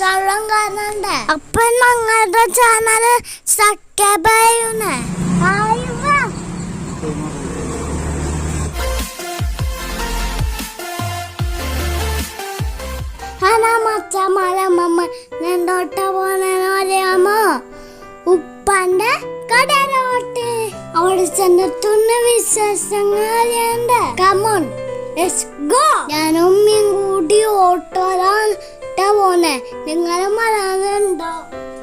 Instagram കാണണ്ടേ? അപ്പൊ ഞങ്ങളുടെ ചാനൽ സബ്സ്ക്രൈബ് ചെയ്യുന്നേ. ഉമ്മയും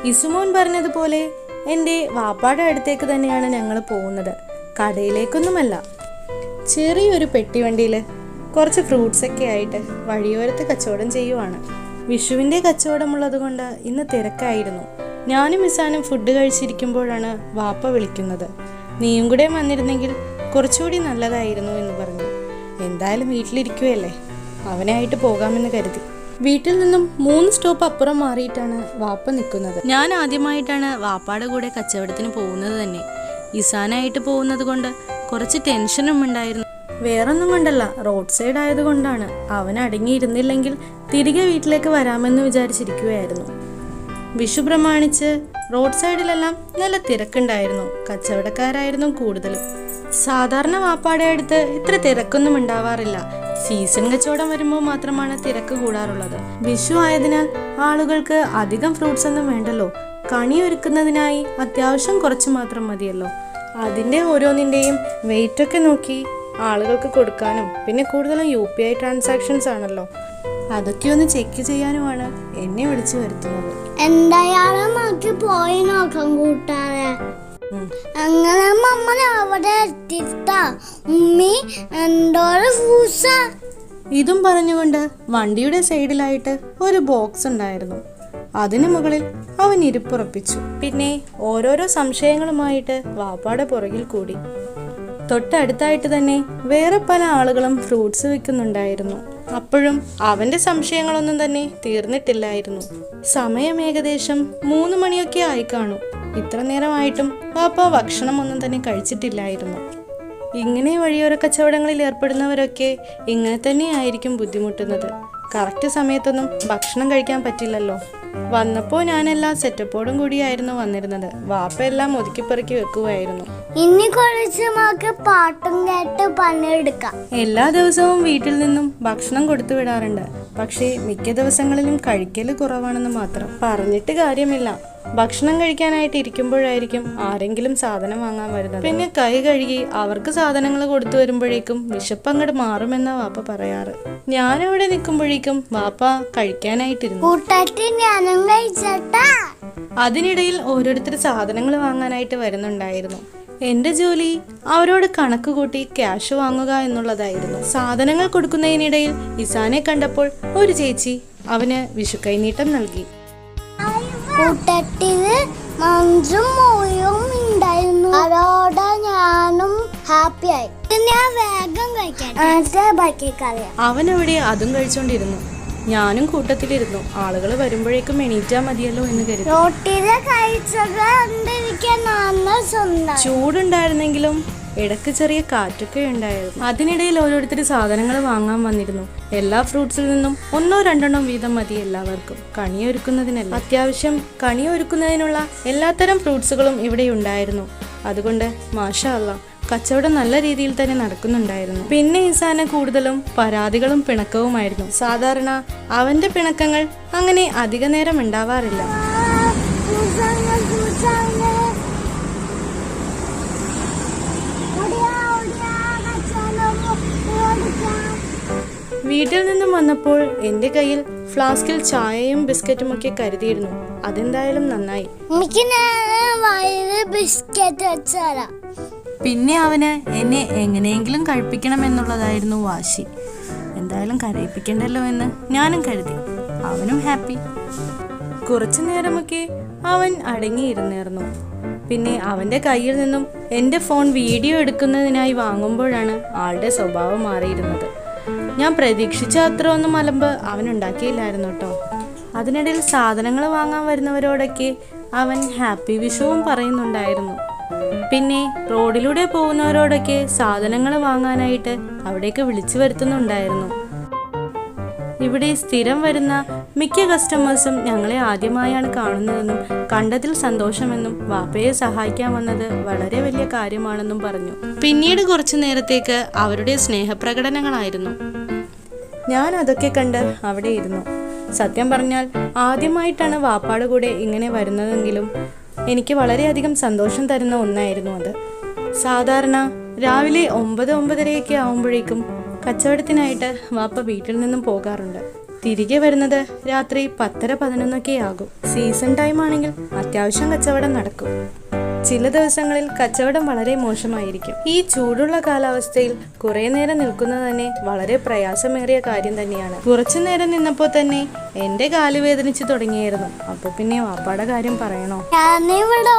ഇസുമോൻ പറഞ്ഞതുപോലെ എന്റെ വാപ്പാടെ അടുത്തേക്ക് തന്നെയാണ് ഞങ്ങൾ പോകുന്നത്. കടയിലേക്കൊന്നുമല്ല. ചെറിയൊരു പെട്ടിവണ്ടിയിൽ കുറച്ച് ഫ്രൂട്ട്സ് ഒക്കെ ആയിട്ട് വഴിയോരത്ത് കച്ചവടം ചെയ്യുവാണ്. വിഷുവിന്റെ കച്ചവടമുള്ളത് കൊണ്ട് ഇന്ന് തിരക്കായിരുന്നു. ഞാനും മിസാനും ഫുഡ് കഴിച്ചിരിക്കുമ്പോഴാണ് വാപ്പ വിളിക്കുന്നത്. നീയും കൂടെ വന്നിരുന്നെങ്കിൽ കുറച്ചുകൂടി നല്ലതായിരുന്നു എന്ന് പറഞ്ഞു. എന്തായാലും വീട്ടിലിരിക്കുകയല്ലേ അവനായിട്ട് പോകാമെന്ന് കരുതി. വീട്ടിൽ നിന്നും മൂന്ന് സ്റ്റോപ്പ് അപ്പുറം മാറിയിട്ടാണ് വാപ്പ നിൽക്കുന്നത്. ഞാൻ ആദ്യമായിട്ടാണ് വാപ്പാടെ കൂടെ കച്ചവടത്തിന് പോകുന്നത് തന്നെ. ഇസാനായിട്ട് പോകുന്നത് കൊണ്ട് കുറച്ച് ടെൻഷനും ഉണ്ടായിരുന്നു. വേറൊന്നും കൊണ്ടല്ല റോഡ് സൈഡ് ആയതുകൊണ്ടാണ് അവൻ അടങ്ങിയിരുന്നില്ലെങ്കിൽ തിരികെ വീട്ടിലേക്ക് വരാമെന്ന് വിചാരിച്ചിരിക്കുകയായിരുന്നു. വിഷു പ്രമാണിച്ച് റോഡ് സൈഡിലെല്ലാം നല്ല തിരക്കുണ്ടായിരുന്നു. കച്ചവടക്കാരായിരുന്നു കൂടുതലും. സാധാരണ വാപ്പാടെ അടുത്ത് ഇത്ര തിരക്കൊന്നും ഉണ്ടാവാറില്ല. സീസൺ കച്ചവടം വരുമ്പോൾ മാത്രമാണ് തിരക്ക് കൂടാറുള്ളത്. വിഷു ആയതിനാൽ ആളുകൾക്ക് അധികം ഫ്രൂട്ട്സ് ഒന്നും വേണ്ടല്ലോ. കണി ഒരുക്കുന്നതിനായി അത്യാവശ്യം കുറച്ച് മാത്രം മതിയല്ലോ. അതിന്റെ ഓരോന്നിന്റെയും വെയിറ്റ് ഒക്കെ നോക്കി ആളുകൾക്ക് കൊടുക്കാനും പിന്നെ കൂടുതലും യു പി ഐ ട്രാൻസാക്ഷൻസ് ആണല്ലോ. അതൊക്കെ ഒന്ന് ചെക്ക് ചെയ്യാനുമാണ് എന്നെ വിളിച്ചു വരുത്തുന്നത്. എന്തായാലും നമുക്ക് പോയി നോക്കാം അങ്ങനെ നമ്മൾ അവിടെ ഉമ്മി ഇതും പറഞ്ഞുകൊണ്ട് വണ്ടിയുടെ സൈഡിലായിട്ട് ഒരു ബോക്സ് ഉണ്ടായിരുന്നു. അതിനു മുകളിൽ അവൻ ഇരിപ്പുറപ്പിച്ചു. പിന്നെ ഓരോരോ സംശയങ്ങളുമായിട്ട് വാപ്പാടെ പുറകിൽ കൂടി. തൊട്ടടുത്തായിട്ട് തന്നെ വേറെ പല ആളുകളും ഫ്രൂട്ട്സ് വിൽക്കുന്നുണ്ടായിരുന്നു അപ്പോഴും അവന്റെ സംശയങ്ങളൊന്നും തന്നെ തീർന്നിട്ടില്ലായിരുന്നു. സമയം ഏകദേശം മൂന്ന് മണിയൊക്കെ ആയി കാണും. ഇത്ര നേരമായിട്ടും പാപ്പ ഭക്ഷണമൊന്നും തന്നെ കഴിച്ചിട്ടില്ലായിരുന്നു. ഇങ്ങനെ വഴിയോര കച്ചവടങ്ങളിൽ ഏർപ്പെടുന്നവരൊക്കെ ഇങ്ങനെ തന്നെയായിരിക്കും ബുദ്ധിമുട്ടുന്നത്. കറക്റ്റ് സമയത്തൊന്നും ഭക്ഷണം കഴിക്കാൻ പറ്റില്ലല്ലോ. വന്നപ്പോൾ ഞാനെല്ലാം സെറ്റപ്പോടും കൂടിയായിരുന്നു വന്നിരുന്നത്. വാപ്പ എല്ലാം ഒതുക്കിപ്പെറുക്കി വെക്കുമായിരുന്നു ഇനി കുറച്ച് നമുക്ക് പാട്ടും കേട്ട് പണിയെടുക്കാം. എല്ലാ ദിവസവും വീട്ടിൽ നിന്നും ഭക്ഷണം കൊടുത്തു വിടാറുണ്ട്. പക്ഷേ മിക്ക ദിവസങ്ങളിലും കഴിക്കൽ കുറവാണെന്ന് മാത്രം പറഞ്ഞിട്ട് കാര്യമില്ല. ഭക്ഷണം കഴിക്കാനായിട്ട് ഇരിക്കുമ്പോഴായിരിക്കും ആരെങ്കിലും സാധനം വാങ്ങാൻ വരുന്നത്. പിന്നെ കൈ കഴുകി അവർക്ക് സാധനങ്ങൾ കൊടുത്തു വരുമ്പോഴേക്കും വിശപ്പ് അങ്ങോട്ട് മാറുമെന്നാ വാപ്പ പറയാറ്. ഞാനവിടെ നിൽക്കുമ്പോഴേക്കും വാപ്പ കഴിക്കാനായിട്ടിരുന്നു. അതിനിടയിൽ ഓരോരുത്തർ സാധനങ്ങൾ വാങ്ങാനായിട്ട് വരുന്നുണ്ടായിരുന്നു. എന്റെ ജോലി അവരോട് കണക്ക് കൂട്ടി ക്യാഷ് വാങ്ങുക എന്നുള്ളതായിരുന്നു. സാധനങ്ങൾ കൊടുക്കുന്നതിനിടയിൽ ഇസാനെ കണ്ടപ്പോൾ ഒരു ചേച്ചി അവന് വിഷുക്കൈനീട്ടം നൽകി. കൂട്ടത്തിൽ മഞ്ചും മോയും ഉണ്ടായിരുന്നു. അതോടെ ഞാനും ഹാപ്പി ആയി. ഞാൻ വേഗം കഴിക്കാം. അവൻ അവിടെ അതും കഴിച്ചോണ്ടിരുന്നു. ഞാനും കൂട്ടത്തിലിരുന്നു. ആളുകൾ വരുമ്പോഴേക്കും എണീറ്റാ മതിയല്ലോ എന്ന് കരുതി. റോട്ടിൽ കഴിച്ചത് ചൂടുണ്ടായിരുന്നെങ്കിലും ഇടയ്ക്ക് ചെറിയ കാറ്റൊക്കെ ഉണ്ടായിരുന്നു. അതിനിടയിൽ ഓരോരുത്തർ സാധനങ്ങൾ വാങ്ങാൻ വന്നിരുന്നു. എല്ലാ ഫ്രൂട്ട്സിൽ നിന്നും ഒന്നോ രണ്ടെണ്ണം വീതം മതി എല്ലാവർക്കും. കണിയൊരുക്കുന്നതിനല്ല അത്യാവശ്യം കണിയൊരുക്കുന്നതിനുള്ള എല്ലാത്തരം ഫ്രൂട്ട്സുകളും ഇവിടെ ഉണ്ടായിരുന്നു. അതുകൊണ്ട് മാഷാ അല്ല കച്ചവടം നല്ല രീതിയിൽ തന്നെ നടക്കുന്നുണ്ടായിരുന്നു. പിന്നെ ഇസാന കൂടുതലും പരാതികളും പിണക്കവുമായിരുന്നു. സാധാരണ അവന്റെ പിണക്കങ്ങൾ അങ്ങനെ അധിക നേരം ഉണ്ടാവാറില്ല. വീട്ടിൽ നിന്നും വന്നപ്പോൾ എന്റെ കയ്യിൽ ഫ്ലാസ്കിൽ ചായയും ബിസ്ക്കറ്റും ഒക്കെ കരുതിയിരുന്നു. അതെന്തായാലും നന്നായി. പിന്നെ അവന് എന്നെ എങ്ങനെയെങ്കിലും കഴിപ്പിക്കണം എന്നുള്ളതായിരുന്നു വാശി. എന്തായാലും കരയിപ്പിക്കണ്ടല്ലോ എന്ന് ഞാനും കരുതി. അവനും ഹാപ്പി. കുറച്ചു നേരമൊക്കെ അവൻ അടങ്ങിയിരുന്നിരുന്നു പിന്നെ അവന്റെ കയ്യിൽ നിന്നും എന്റെ ഫോൺ വീഡിയോ എടുക്കുന്നതിനായി വാങ്ങുമ്പോഴാണ് ആളുടെ സ്വഭാവം മാറിയിരുന്നത്. ഞാൻ പ്രതീക്ഷിച്ച അത്ര ഒന്നും അലമ്പ് അവൻ ഉണ്ടാക്കിയില്ലായിരുന്നു കേട്ടോ. അതിനിടയിൽ സാധനങ്ങൾ വാങ്ങാൻ വരുന്നവരോടൊക്കെ അവൻ ഹാപ്പി വിഷവും പറയുന്നുണ്ടായിരുന്നു. പിന്നെ റോഡിലൂടെ പോകുന്നവരോടൊക്കെ സാധനങ്ങൾ വാങ്ങാനായിട്ട് അവിടേക്ക് വിളിച്ചു വരുത്തുന്നുണ്ടായിരുന്നു. ഇവിടെ സ്ഥിരം വരുന്ന മിക്ക കസ്റ്റമേഴ്സും ഞങ്ങളെ ആദ്യമായാണ് കാണുന്നതെന്നും കണ്ടതിൽ സന്തോഷമെന്നും വാപ്പയെ സഹായിക്കാൻ വന്നത് വളരെ വലിയ കാര്യമാണെന്നും പറഞ്ഞു. പിന്നീട് കുറച്ചു നേരത്തേക്ക് അവരുടെ സ്നേഹപ്രകടനങ്ങളായിരുന്നു. ഞാൻ അതൊക്കെ കണ്ട് അവിടെ ഇരുന്നു. സത്യം പറഞ്ഞാൽ ആദ്യമായിട്ടാണ് വാപ്പാട് കൂടെ ഇങ്ങനെ വരുന്നതെങ്കിലും എനിക്ക് വളരെയധികം സന്തോഷം തരുന്ന ഒന്നായിരുന്നു അത്. സാധാരണ രാവിലെ ഒമ്പത് ഒമ്പതരയൊക്കെ ആവുമ്പോഴേക്കും കച്ചവടത്തിനായിട്ട് വാപ്പ വീട്ടിൽ നിന്നും പോകാറുണ്ട്. തിരികെ വരുന്നത് രാത്രി പത്തര പതിനൊന്നൊക്കെ ആകും സീസൺ ടൈം ആണെങ്കിൽ അത്യാവശ്യം കച്ചവടം നടക്കും. ചില ദിവസങ്ങളിൽ കച്ചവടം വളരെ മോശമായിരിക്കും. ഈ ചൂടുള്ള കാലാവസ്ഥയിൽ കുറെ നേരം നിൽക്കുന്നത് തന്നെ വളരെ പ്രയാസമേറിയ കാര്യം തന്നെയാണ്. കുറച്ചു നേരം നിന്നപ്പോൾ തന്നെ എന്റെ കാൽ വേദനിച്ചു തുടങ്ങിയായിരുന്നു. അപ്പൊ പിന്നെ വാപ്പാടെ കാര്യം പറയണോ? ഞാനിവിടെ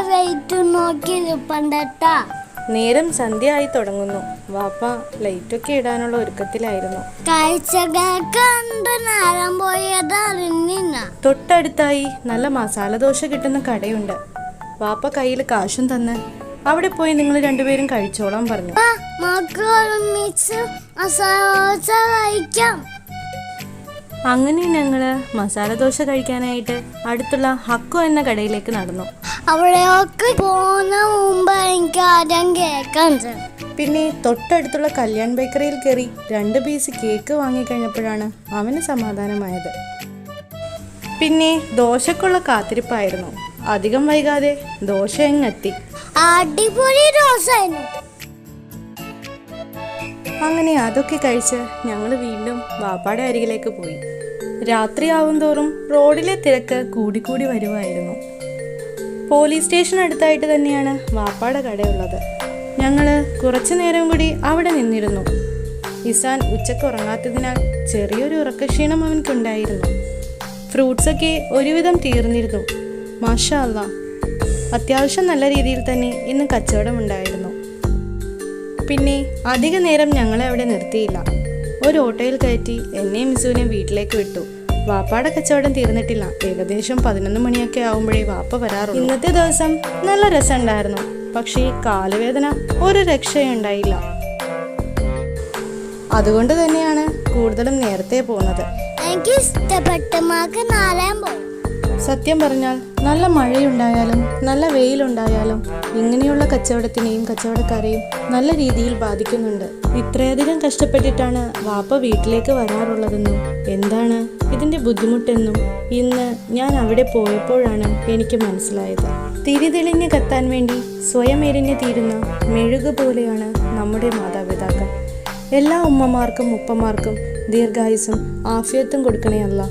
വെയിറ്റ് നോക്കി നിൽപ്പണ്ടട്ടാ നേരം സന്ധ്യയായി തുടങ്ങുന്നു. വാപ്പ ലൈറ്റൊക്കെ ഇടാനുള്ള ഒരുക്കത്തിലായിരുന്നു. കാഴ്ചകൾ കണ്ട് നേരം പോയത് തൊട്ടടുത്തായി നല്ല മസാല ദോശ കിട്ടുന്ന കടയുണ്ട്. വാപ്പ കയ്യിൽ കാശും തന്ന് അവിടെ പോയി നിങ്ങൾ രണ്ടുപേരും കഴിച്ചോളാൻ പറഞ്ഞു. അങ്ങനെ ഞങ്ങൾ മസാല ദോശ കഴിക്കാനായിട്ട് അടുത്തുള്ള ഹക്കു എന്ന കടയിലേക്ക് നടന്നു. അവിടെയൊക്കെ പോകുന്ന മുമ്പ് എനിക്ക് ആദ്യം കേൾക്കാൻ പിന്നെ തൊട്ടടുത്തുള്ള കല്യാൺ ബേക്കറിയിൽ കയറി രണ്ട് പീസ് കേക്ക് വാങ്ങിക്കഴിഞ്ഞപ്പോഴാണ് അവന് സമാധാനമായത്. പിന്നെ ദോശക്കുള്ള കാത്തിരിപ്പായിരുന്നു. അധികം വൈകാതെ ദോശ എങ്ങെത്തി. അടിപൊളി റോസായിരുന്നു അങ്ങനെ അതൊക്കെ കഴിച്ച് ഞങ്ങൾ വീണ്ടും വാപ്പാടെ അരികിലേക്ക് പോയി. രാത്രിയാവും തോറും റോഡിലെ തിരക്ക് കൂടിക്കൂടി വരുമായിരുന്നു പോലീസ് സ്റ്റേഷൻ അടുത്തായിട്ട് തന്നെയാണ് വാപ്പാട കടയുള്ളത്. ഞങ്ങൾ കുറച്ചു നേരം കൂടി അവിടെ നിന്നിരുന്നു. ഇസാൻ ഉച്ചയ്ക്ക് ഉറങ്ങാത്തതിനാൽ ചെറിയൊരു ഉറക്കക്ഷീണം അവനക്കുണ്ടായിരുന്നു ഫ്രൂട്ട്സൊക്കെ ഒരുവിധം തീർന്നിരുന്നു. മാഷാ അത്യാവശ്യം നല്ല രീതിയിൽ തന്നെ ഇന്ന് കച്ചവടം ഉണ്ടായിരുന്നു. പിന്നെ അധിക നേരം ഞങ്ങളെ അവിടെ നിർത്തിയില്ല. ഒരു ഓട്ടോയിൽ കയറ്റി എന്നെയും മിസുവിനെയും വീട്ടിലേക്ക് വിട്ടു. വാപ്പാടെ കച്ചവടം തീർന്നിട്ടില്ല. ഏകദേശം പതിനൊന്ന് മണിയൊക്കെ ആവുമ്പോഴേ വാപ്പ വരാറുള്ളൂ. ഇന്നത്തെ ദിവസം നല്ല രസമുണ്ടായിരുന്നു. പക്ഷേ കാലവേദന ഒരു രക്ഷയുണ്ടായില്ല അതുകൊണ്ട് തന്നെയാണ് കൂടുതലും നേരത്തെ പോകുന്നത്. എനിക്ക് ഇഷ്ടപ്പെട്ട നാലാം സത്യം പറഞ്ഞാൽ നല്ല മഴയുണ്ടായാലും നല്ല വെയിലുണ്ടായാലും ഇങ്ങനെയുള്ള കച്ചവടത്തിനെയും കച്ചവടക്കാരെയും നല്ല രീതിയിൽ ബാധിക്കുന്നുണ്ട്. ഇത്രയധികം കഷ്ടപ്പെട്ടിട്ടാണ് വാപ്പ വീട്ടിലേക്ക് വരാറുള്ളതെന്നും എന്താണ് ഇതിന്റെ ബുദ്ധിമുട്ടെന്നും ഇന്ന് ഞാൻ അവിടെ പോയപ്പോഴാണ് എനിക്ക് മനസ്സിലായത്. തിരിതെളിഞ്ഞ് കത്താൻ വേണ്ടി സ്വയം എരിഞ്ഞു തീരുന്ന മെഴുക് പോലെയാണ് നമ്മുടെ മാതാപിതാക്കൾ. എല്ലാ ഉമ്മമാർക്കും ഉപ്പമാർക്കും ദീർഘായുസും ആഫിയത്തും കൊടുക്കണേ അല്ല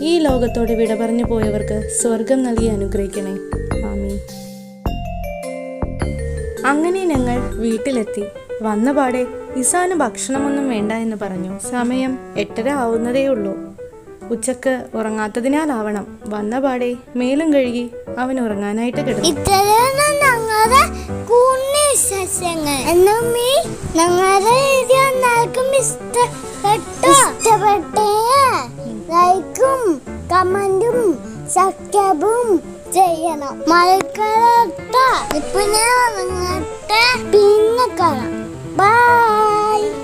ഈ ലോകത്തോട് വിട പറഞ്ഞു പോയവർക്ക് സ്വർഗം നൽകി അനുഗ്രഹിക്കണേ. ആമീൻ. അങ്ങനെ ഞങ്ങൾ വീട്ടിലെത്തി. വന്ന പാടെ ഇസാന് ഭക്ഷണമൊന്നും വേണ്ട എന്ന് പറഞ്ഞു. സമയം എട്ടര ആവുന്നതേ ഉള്ളൂ. ഉച്ചയ്ക്ക് ഉറങ്ങാത്തതിനാലാവണം. വന്ന പാടെ മേലും കഴുകി അവൻ ഉറങ്ങാനായിട്ട് കിടന്നു. ഇത്രയാണ് വിശേഷങ്ങൾ. ലൈക്കും കമന്റും സബ്സ്ക്രൈബും ചെയ്യണം. മഴക്കാലത്ത് ഇപ്പൊ ഞാൻ പിന്നെ കാണാം. Bye!